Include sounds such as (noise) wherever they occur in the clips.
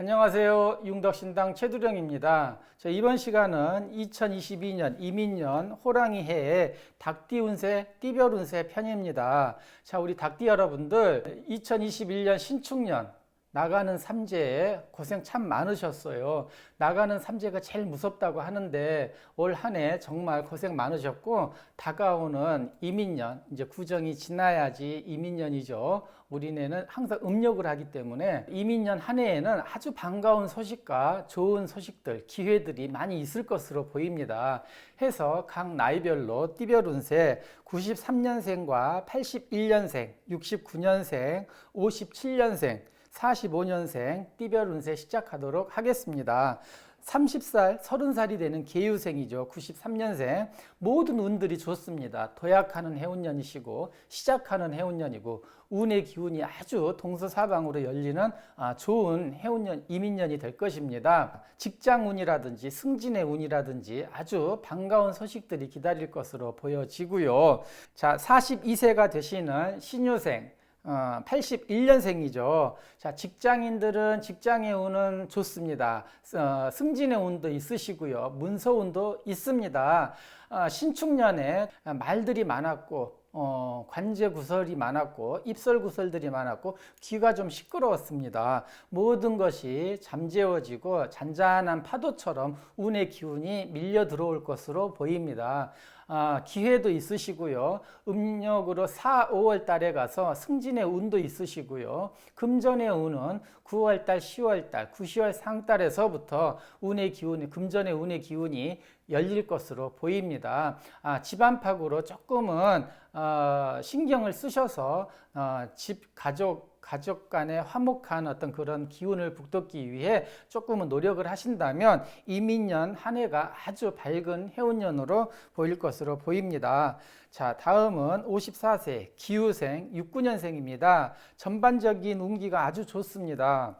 안녕하세요. 융덕신당 최두령입니다. 자, 이번 시간은 2022년 이민년 호랑이 해의 닭띠 운세, 띠별 운세 편입니다. 자, 우리 닭띠 여러분들 2021년 신축년 나가는 삼재에 고생 참 많으셨어요. 나가는 삼재가 제일 무섭다고 하는데 올 한 해 정말 고생 많으셨고 다가오는 이민년 이제 구정이 지나야지 이민년이죠. 우리네는 항상 음력을 하기 때문에 이민년 한 해에는 아주 반가운 소식과 좋은 소식들, 기회들이 많이 있을 것으로 보입니다. 해서 각 나이별로 띠별 운세 93년생과 81년생, 69년생, 57년생 45년생 띠별 운세 시작하도록 하겠습니다. 30살, 30살이 되는 개유생이죠. 93년생. 모든 운들이 좋습니다. 도약하는 해운년이시고, 시작하는 해운년이고, 운의 기운이 아주 동서사방으로 열리는 아, 좋은 해운년, 이민년이 될 것입니다. 직장 운이라든지 승진의 운이라든지 아주 반가운 소식들이 기다릴 것으로 보여지고요. 자, 42세가 되시는 신유생. 어, 81년생이죠. 자, 직장인들은 직장의 운은 좋습니다. 어, 승진의 운도 있으시고요. 문서 운도 있습니다. 어, 신축년에 말들이 많았고, 어, 관제 구설이 많았고, 입설 구설들이 많았고, 귀가 좀 시끄러웠습니다. 모든 것이 잠재워지고 잔잔한 파도처럼 운의 기운이 밀려 들어올 것으로 보입니다. 아, 기회도 있으시고요. 음력으로 4, 5월 달에 가서 승진의 운도 있으시고요. 금전의 운은 9월 달, 10월 달, 9, 10월 상달에서부터 운의 기운이, 금전의 운의 기운이 열릴 것으로 보입니다. 아, 집안팍으로 조금은 어, 신경을 쓰셔서 어, 집, 가족, 가족 간의 화목한 어떤 그런 기운을 북돋기 위해 조금은 노력을 하신다면 이민년 한 해가 아주 밝은 해운년으로 보일 것으로 보입니다. 자, 다음은 54세 기후생 69년생입니다. 전반적인 운기가 아주 좋습니다.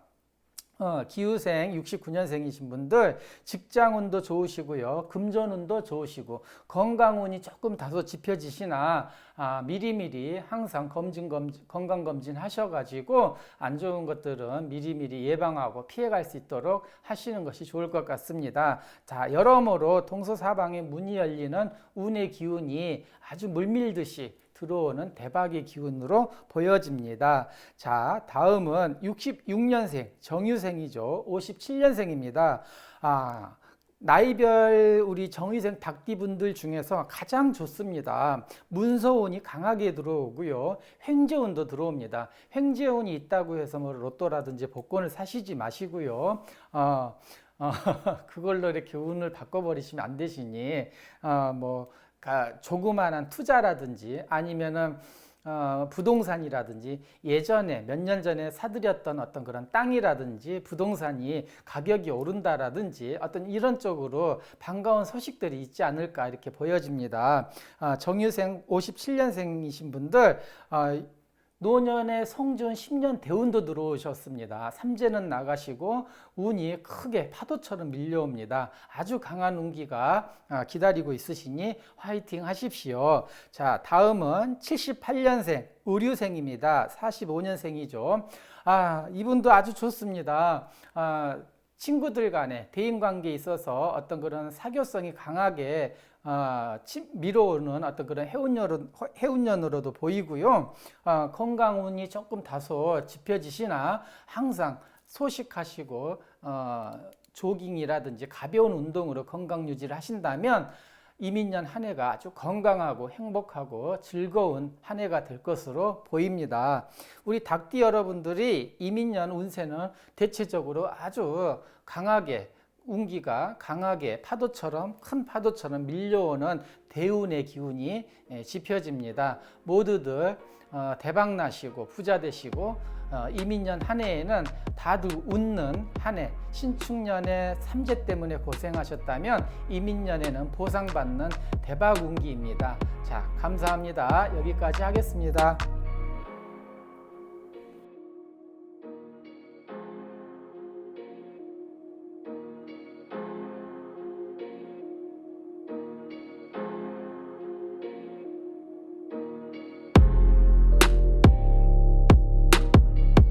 어, 기후생 69년생이신 분들 직장운도 좋으시고요. 금전운도 좋으시고 건강운이 조금 다소 짚혀지시나 아, 미리미리 항상 검진, 검진 건강 검진 하셔 가지고 안 좋은 것들은 미리미리 예방하고 피해 갈 수 있도록 하시는 것이 좋을 것 같습니다. 자 여러모로 동서사방에 문이 열리는 운의 기운이 아주 물밀듯이 들어오는 대박의 기운으로 보여집니다. 자, 다음은 66년생, 정유생이죠. 57년생입니다. 아, 나이별 우리 정의생 닭띠분들 중에서 가장 좋습니다. 문서운이 강하게 들어오고요. 횡재운도 들어옵니다. 횡재운이 있다고 해서 뭐 로또라든지 복권을 사시지 마시고요. 어, 어, (laughs) 그걸로 이렇게 운을 바꿔버리시면 안 되시니, 어, 뭐, 조그마한 투자라든지 아니면은 어, 부동산이라든지 예전에 몇 년 전에 사들였던 어떤 그런 땅이라든지 부동산이 가격이 오른다라든지 어떤 이런 쪽으로 반가운 소식들이 있지 않을까 이렇게 보여집니다. 어, 정유생 57년생이신 분들 어, 노년의 성준 10년 대운도 들어오셨습니다. 삼재는 나가시고 운이 크게 파도처럼 밀려옵니다. 아주 강한 운기가 아, 기다리고 있으시니 화이팅 하십시오. 자, 다음은 78년생 의류생입니다. 45년생이죠. 아, 이분도 아주 좋습니다. 아, 친구들 간에 대인 관계에 있어서 어떤 그런 사교성이 강하게 어, 미뤄오는 어떤 그런 해운년으로, 해운년으로도 보이고요. 어, 건강운이 조금 다소 짚혀지시나 항상 소식하시고 어, 조깅이라든지 가벼운 운동으로 건강 유지를 하신다면 이민년 한 해가 아주 건강하고 행복하고 즐거운 한 해가 될 것으로 보입니다. 우리 닭띠 여러분들이 이민년 운세는 대체적으로 아주 강하게 운기가 강하게 파도처럼 큰 파도처럼 밀려오는 대운의 기운이 예, 지펴집니다. 모두들 어, 대박 나시고 부자 되시고 어, 이민년 한 해에는 다들 웃는 한 해, 신축년의 삼재 때문에 고생하셨다면 이민년에는 보상받는 대박 운기입니다. 자, 감사합니다. 여기까지 하겠습니다.